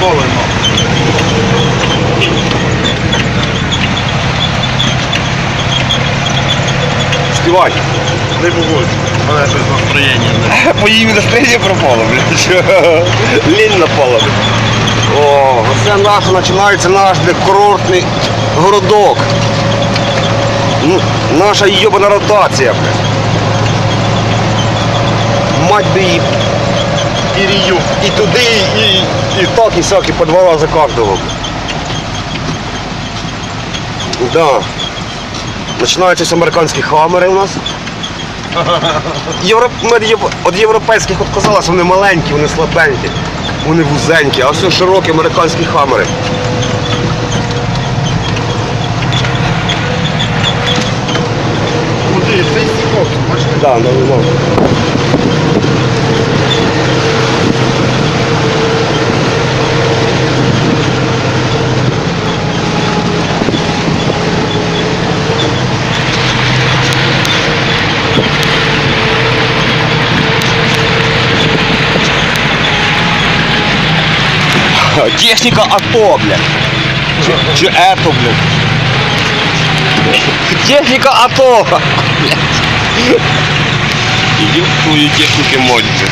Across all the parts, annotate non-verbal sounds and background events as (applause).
болено. Співай. Не побудь. У мене щось настроєння не. (laughs) Моїм настроєння пропало, блядь. (laughs) Лінь напала. блядь. О, оце наш починається наш де курортний городок. Ну, наша йобана ротація, блядь. Мать би її. І туди, і, і так, і сяк, і по два рази кожного. Да. Починаються американські хамери у нас. Євро... ми від От європейських відказалися, вони маленькі, вони слабенькі, вони вузенькі, а все широкі американські хамери. Куди? Це бачите? Да, ну, ну. Техніка АТО, блядь. Чи, чи ЕТО, блядь. Техніка АТО. Идет твою техники модите.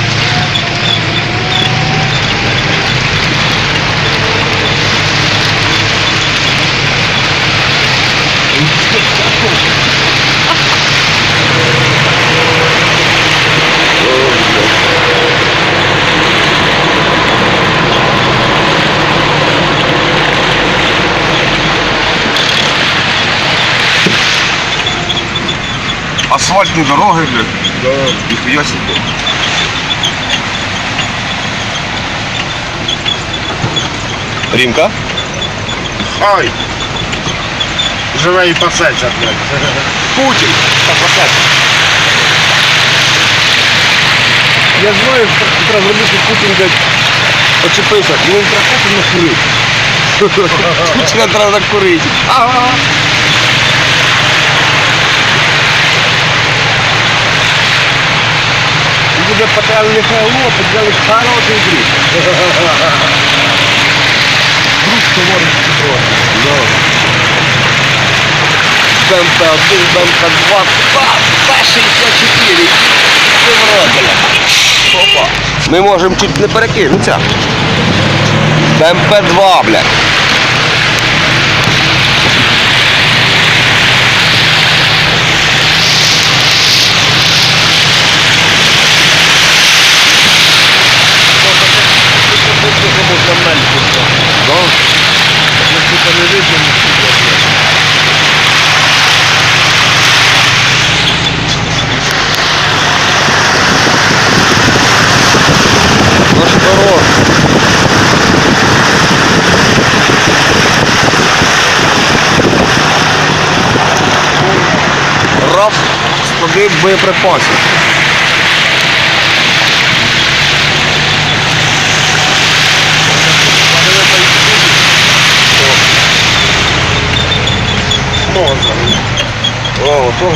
Асфальтні дороги, блядь. Да. Ніхуя себе. Рімка? Хай. Живе і пасеться, блядь. Путін. Я знаю, що треба зробити, що Путін, блядь, очепився. Він треба Путін накурити. Путіна треба накурити. Ага. Буде патрульне ХЛО, підняли хороший друг. Друг товариш Петро. БМП-1, БМП-2, Т-64. Опа. Ми можемо чуть не перекинутися. БМП-2, блядь. Да. не видно Наш дорог. Раф склади боєприпасів. Можна. О, того.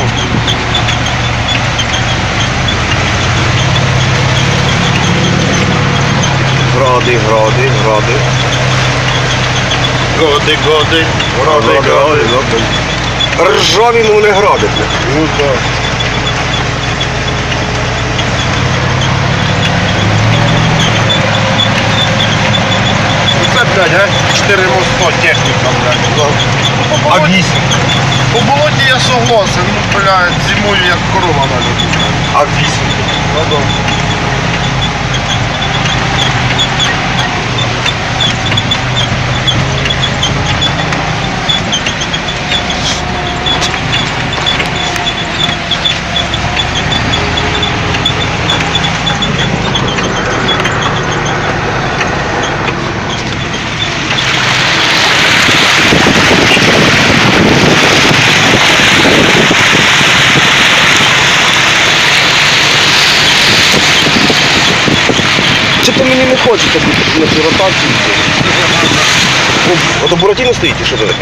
Гради, гради, гради. Годи, годи. Годи, годи. Ржаві, ну не гради. Ну так. Це, блядь, а? 4 моста техніка, блядь. А вісім? По болоті я согласен, ну, блядь, зимою як корова на льоду. А вісім? Ну, да. хочеться бути на цій ротації? Ну, Ото Буратіно стоїть, і що це таке?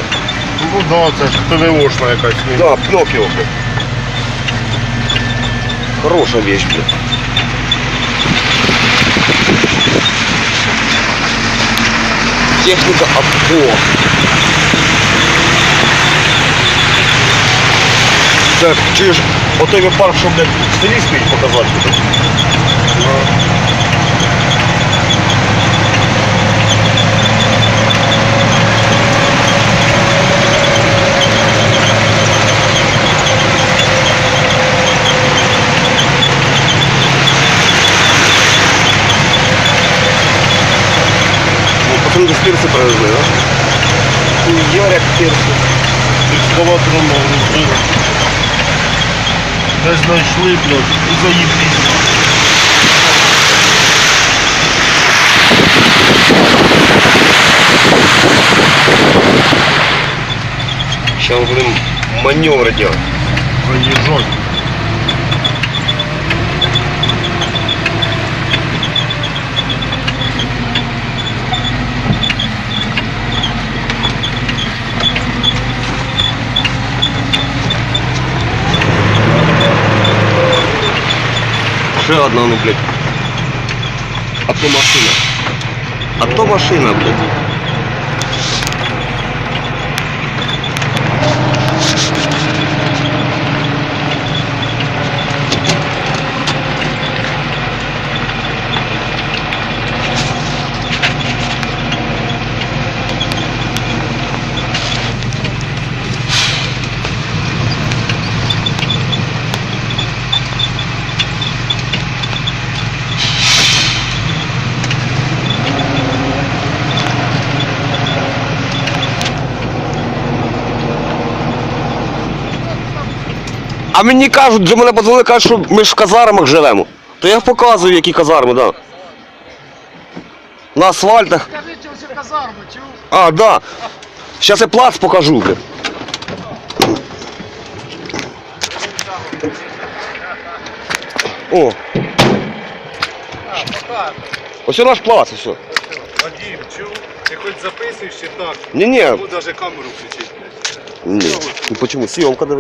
Ну да, це ж ТВОшна якась. ну. Да, Пінокіо. блядь. Хороша вещь, блядь. Техніка АТО. Це чуєш, отой парк, що блядь, в селі стоїть показати. Ну, пацани до спірси привезли, так? Ярик Пірси. Екскаватором розбили. Десь знайшли, блядь, і заїбіть. Зараз будемо маневри робити. Заїжджать. Одна, ну, блядь. А то машина. А то машина, блядь. А мені кажуть, до мене подзвонили, кажуть, що ми ж в казармах живемо. То я показую, які казарми, так. Да. На асфальтах. Скажіть, ось казарми, чув? А, да. Сейчас я плац покажу. О, ось у наш плац, все. Вадим, чув? Ти хоч записуєш чи так? Не-не, Йому навіть камеру включити. не. Ну почему? Съемка да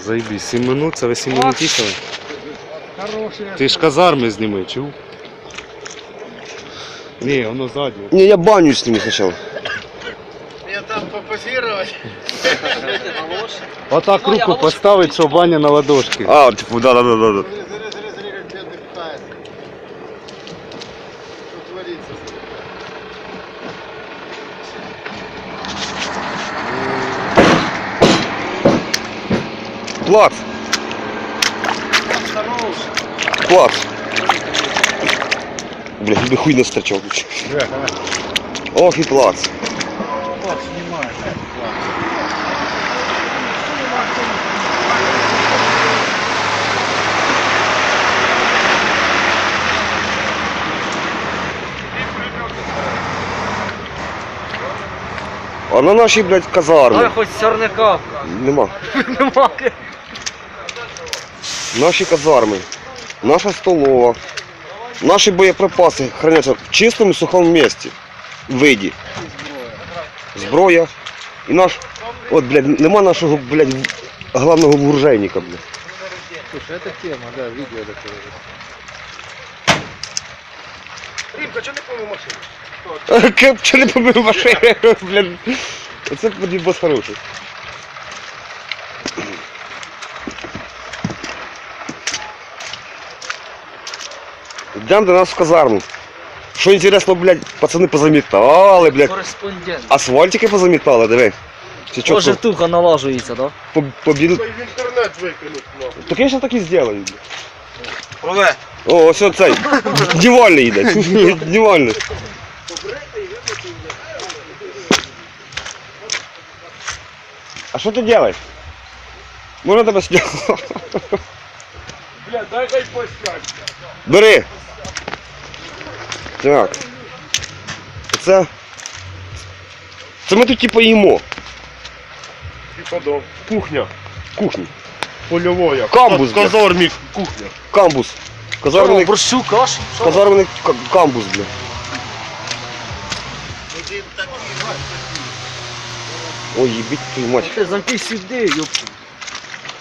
Заїбись, 7 минут, це ви 7 минут їхали. Хороший. Ти ж казарми зніми, чув? Ні, воно ззаді. Не, я баню ними сначала. Я там попозировать. Отак руку поставить, що баня на ладошки. А, типу, да-да-да-да. Зри, Плац. Плац. Бля, тебе хуй настрочил. Ох и плац. А на нашій, блядь, казармі. Ой, хоч сорняка. Нема. (laughs) Нема Наші казарми, наша столова, наші боєприпаси храняться в чистому і сухому місці. Виді. Зброя. І наш. От, блядь, нема нашого, блядь, главного буржейника, блядь. Слушай, это тема, да, видео такое. Римка, что ты помыл машину? Кеп, чи не побив машини, (laughs) блядь. Оце подібос хороший. Йдемо до нас в казарму. Що інтересно, блядь, пацани позамітали, блядь. Кореспондент. Асфальтики позамітали, диви. Чи чого? Може втуха налажується, да? Побіду. Ой, в интернет выкинуть, нахуй. Так я ще так і зроблю. Прове. О, ось оцей. (laughs) Днівальний йде. (laughs) Днівальний. А що ти робиш? Можна тебе сняти? Бля, дай хай посядь. Бери. Так. Це. Це ми тут типу їмо. Типа дом. Кухня. Кухні. Польовая. Камбус, бля. Казармик. Кухня. Камбус. Казармений, борщу, каш? Казармений ка- камбус, бля. Ой, їбіть твою мать. Ти зайди сюди, ёпта.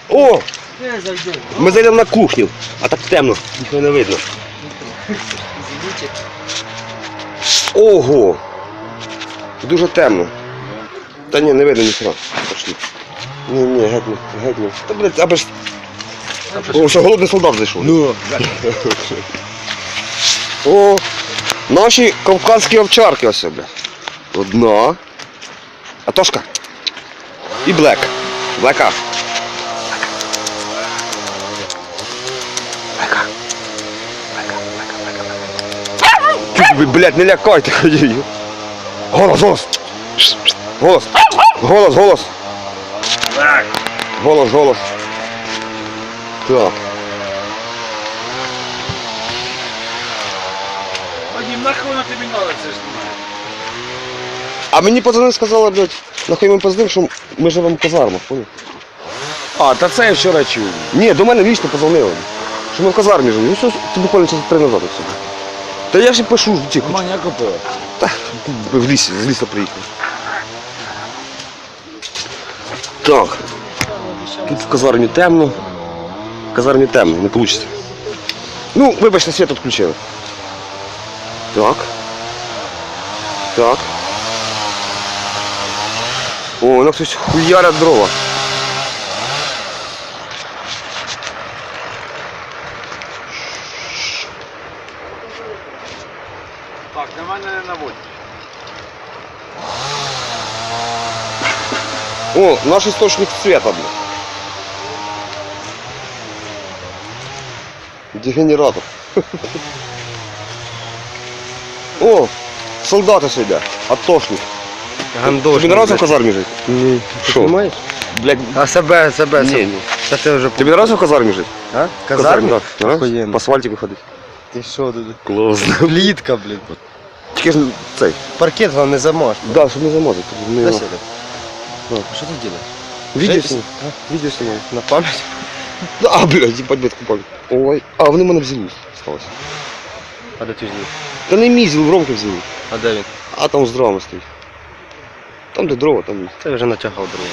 О! Не зайди. Ми зайдемо на кухню, а так темно, ніхто не видно. Извините. Ого! Дуже темно. Та ні, не видно ніхера. Пошли. Ні, ні, геть не, геть не. Та блядь, аби ж. О, ще голодний солдат зайшов. Ну, О, наші кавказькі овчарки ось, бля. Одна. Атошка. І Блек. Блека. Ви, блядь, не лякайте. (laughs) Голос, голос. Голос. Голос, голос. Голос, голос. Так. Вадим, нахуй воно тобі надо це знімає? А мені пацани сказали, блядь, нахуй ми поздим, що ми живемо в казармах, поняв? А, та це я вчора чув. Ні, до мене лічно позвонили. Що ми в казармі живемо. Ну що, це буквально час три назад все. Та я ж і пишу, тихо. Нема ніякого пива. В лісі, з лісу приїхав. Так. Тут в казармі темно. В казармі темно, не вийде. Ну, вибачте, світ відключили. Так. Так. О, воно хтось хуярять дрова. О, наш источник света, блин. Дегенератор. (laughs) О, солдати сидять, атошник. Тобі не разу в казармі жити? Ні. Що? Маєш? Блядь, А себе, себе, ні, себе. ні. Та ти вже Тобі не разу в казармі жити? А? В казармі? так. Не раз? Охуєнно. По асфальтику ходити. Ти що тут? Класно. Плітка, блін. Тільки ж цей. Паркет вам не замаш. Да, щоб не замазати. Не... Дай сюди. Що ти робиш? Відео Жесть. знімаю. Відео. На пам'ять? (laughs) А, блядь, їбать битку пам'ять. Ой. А, вони в мене взяли. Сталося. А де ти ж Та не мій зіл, в Ромки взяли. А де він? А там з дровами стоїть. Там де дрова, там. Ти вже натягав другу.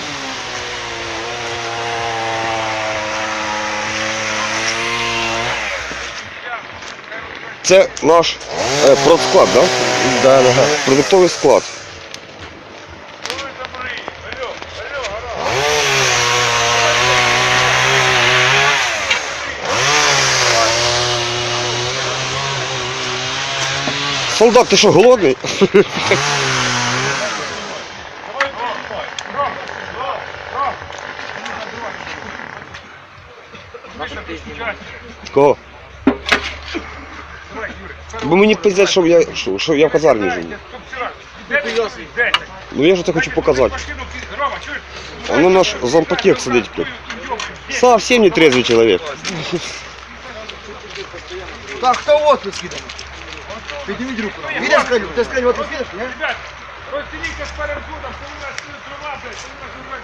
Це наш е, продсклад, да? Да, да, да. Продуктовий склад. Солдат, ти що, голодний? Кого? Бо мені пиздять, що я, що, що я в казармі живу. Ну я ж це хочу показати. Ну наш зампотек сидить. блядь. Совсем не трезвый человек. Так, вот тут скидав? Підніміть руку. Видиш, скринь? Ти скринь вот тут видиш, Ребят, Розцініть з переходом, коли у нас трава, блядь, коли у нас